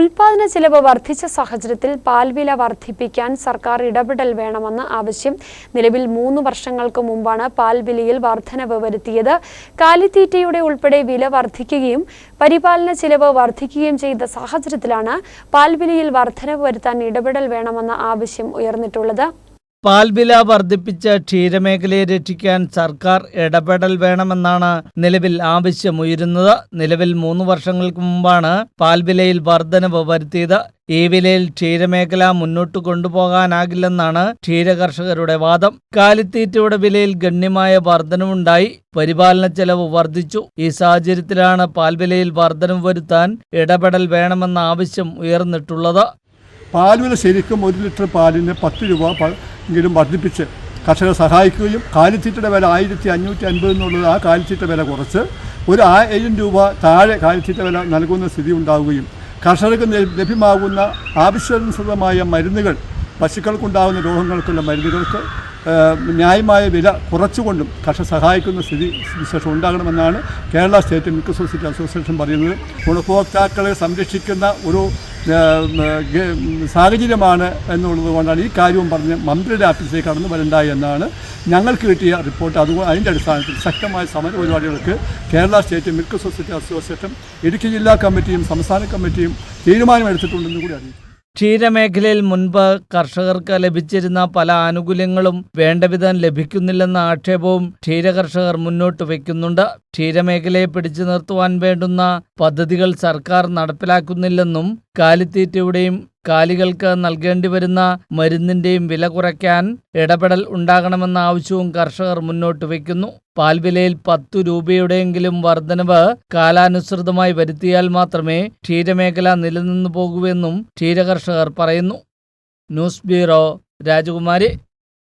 ഉൽപാദന ചെലവ് വർദ്ധിച്ച സാഹചര്യത്തിൽ പാൽവില വർദ്ധിപ്പിക്കാൻ സർക്കാർ ഇടപെടൽ വേണമെന്ന ആവശ്യം നിലവിൽ മൂന്ന് വർഷങ്ങൾക്ക് മുമ്പാണ് പാൽവിലയിൽ വർധനവ് വരുത്തിയത്. കാലിത്തീറ്റയുടെ ഉൾപ്പെടെ വില വർദ്ധിക്കുകയും പരിപാലന ചെലവ് വർദ്ധിക്കുകയും ചെയ്ത സാഹചര്യത്തിലാണ് പാൽവിലയിൽ വർധനവ് വരുത്താൻ ഇടപെടൽ വേണമെന്ന ആവശ്യം ഉയർന്നിട്ടുള്ളത്. പാൽവില വർദ്ധിപ്പിച്ച് ക്ഷീരമേഖലയെ രക്ഷിക്കാൻ സർക്കാർ ഇടപെടൽ വേണമെന്നാണ് നിലവിൽ ആവശ്യമുയരുന്നത്. നിലവിൽ മൂന്ന് വർഷങ്ങൾക്ക് മുമ്പാണ് പാൽവിലയിൽ വർധനവ് വരുത്തിയത്. ഈ വിലയിൽ ക്ഷീരമേഖല മുന്നോട്ട് കൊണ്ടുപോകാനാകില്ലെന്നാണ് ക്ഷീരകർഷകരുടെ വാദം. കാലിത്തീറ്റയുടെ വിലയിൽ ഗണ്യമായ വർധനവുണ്ടായി. പരിപാലന ചെലവ് വർദ്ധിച്ചു. ഈ സാഹചര്യത്തിലാണ് പാൽവിലയിൽ വർധനവ് വരുത്താൻ ഇടപെടൽ വേണമെന്ന ആവശ്യം ഉയർന്നിട്ടുള്ളത്. പാൽവില ശരിക്കും ഒരു ലിറ്റർ പാലിന് പത്ത് രൂപ എങ്കിലും വർദ്ധിപ്പിച്ച് കർഷകരെ സഹായിക്കുകയും കാലിത്തീറ്റയുടെ വില ആയിരത്തി അഞ്ഞൂറ്റി അൻപത് എന്നുള്ളത് ആ കാലിത്തീറ്റ വില കുറച്ച് ഒരു ആയിരം രൂപ താഴെ കാലിത്തീറ്റ വില നൽകുന്ന സ്ഥിതി ഉണ്ടാവുകയും കർഷകർക്ക് ലഭ്യ- ലഭ്യമാകുന്ന ആവശ്യാനുസൃതമായ മരുന്നുകൾ പശുക്കൾക്കുണ്ടാകുന്ന രോഗങ്ങൾക്കുള്ള മരുന്നുകൾക്ക് ന്യായമായ വില കുറച്ചുകൊണ്ടും കർഷക സഹായിക്കുന്ന സ്ഥിതി വിശേഷം ഉണ്ടാകണമെന്നാണ് Kerala State Milk Society Association പറയുന്നത്. ഗുണഭോക്താക്കളെ സംരക്ഷിക്കുന്ന ഒരു സാഹചര്യമാണ് എന്നുള്ളത് കൊണ്ടാണ് ഈ കാര്യവും പറഞ്ഞ് മന്ത്രിയുടെ ഓഫീസിലേക്ക് കടന്നു വരണ്ടായി എന്നാണ് ഞങ്ങൾക്ക് കിട്ടിയ റിപ്പോർട്ട്. അതുകൊണ്ട് അതിന്റെ അടിസ്ഥാനത്തിൽ ശക്തമായ സമര പരിപാടികൾക്ക് Kerala State Milk Society Association Idukki ജില്ലാ കമ്മിറ്റിയും സംസ്ഥാന കമ്മിറ്റിയും തീരുമാനമെടുത്തിട്ടുണ്ടെന്ന് കൂടി അറിയിച്ചു. ക്ഷീരമേഖലയിൽ മുൻപ് കർഷകർക്ക് ലഭിച്ചിരുന്ന പല ആനുകൂല്യങ്ങളും വേണ്ടവിധം ലഭിക്കുന്നില്ലെന്ന ആക്ഷേപവും ക്ഷീരകർഷകർ മുന്നോട്ട് വയ്ക്കുന്നുണ്ട്. ക്ഷീരമേഖലയെ പിടിച്ചു നിർത്തുവാൻ വേണ്ടുന്ന പദ്ധതികൾ സർക്കാർ നടപ്പിലാക്കുന്നില്ലെന്നും കാലിത്തീറ്റയുടെയും കാലികൾക്ക് നൽകേണ്ടി വരുന്ന മരുന്നിന്റെയും വില കുറയ്ക്കാൻ ഇടപെടൽ ഉണ്ടാകണമെന്ന ആവശ്യവും കർഷകർ മുന്നോട്ട് വയ്ക്കുന്നു. പാൽവിലയിൽ പത്തു രൂപയുടെയെങ്കിലും വർധനവ് കാലാനുസൃതമായി വരുത്തിയാൽ മാത്രമേ ക്ഷീരമേഖല നിലനിന്നു പോകൂവെന്നും ക്ഷീരകർഷകർ പറയുന്നു. ന്യൂസ് ബ്യൂറോ രാജകുമാരി.